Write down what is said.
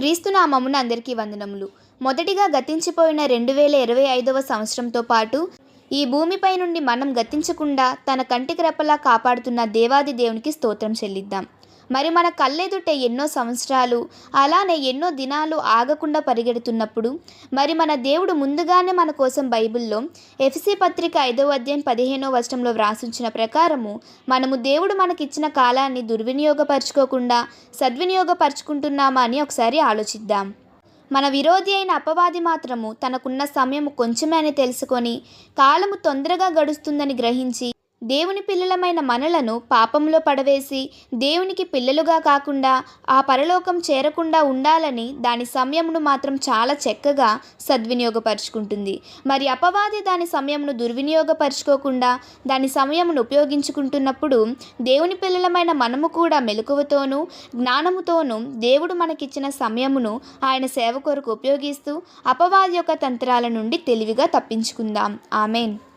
క్రీస్తునామమున అందరికీ వందనములు. మొదటిగా గతించిపోయిన రెండు వేల ఇరవై ఐదవ సంవత్సరంతో పాటు ఈ భూమిపై నుండి మనం గతించకుండా తన కంటికి రెప్పలా కాపాడుతున్న దేవాది దేవునికి స్తోత్రం చెల్లిద్దాం. మరి మన కళ్ళెదుటే ఎన్నో సంవత్సరాలు అలానే ఎన్నో దినాలు ఆగకుండా పరిగెడుతున్నప్పుడు మరి మన దేవుడు ముందుగానే మన కోసం బైబిల్లో ఎఫ్సి పత్రిక ఐదవ అధ్యాయం పదిహేనో వచనంలో వ్రాసించిన ప్రకారము మనము దేవుడు మనకిచ్చిన కాలాన్ని దుర్వినియోగపరచుకోకుండా సద్వినియోగపరుచుకుంటున్నామా అని ఒకసారి ఆలోచిద్దాం. మన విరోధి అయిన అపవాది మాత్రము తనకున్న సమయం కొంచెమే అని తెలుసుకొని కాలము తొందరగా గడుస్తుందని గ్రహించి దేవుని పిల్లలమైన మనలను పాపంలో పడవేసి దేవునికి పిల్లలుగా కాకుండా ఆ పరలోకం చేరకుండా ఉండాలని దాని సమయమును మాత్రం చాలా చక్కగా సద్వినియోగపరుచుకుంటుంది. మరి అపవాది దాని సమయమును దుర్వినియోగపరుచుకోకుండా దాని సమయమును ఉపయోగించుకుంటున్నప్పుడు దేవుని పిల్లలమైన మనము కూడా మెలకువతోనూ జ్ఞానముతోనూ దేవుడు మనకిచ్చిన సమయమును ఆయన సేవ కొరకు ఉపయోగిస్తూ అపవాది యొక్క తంత్రాల నుండి తెలివిగా తప్పించుకుందాం. ఆమెన్.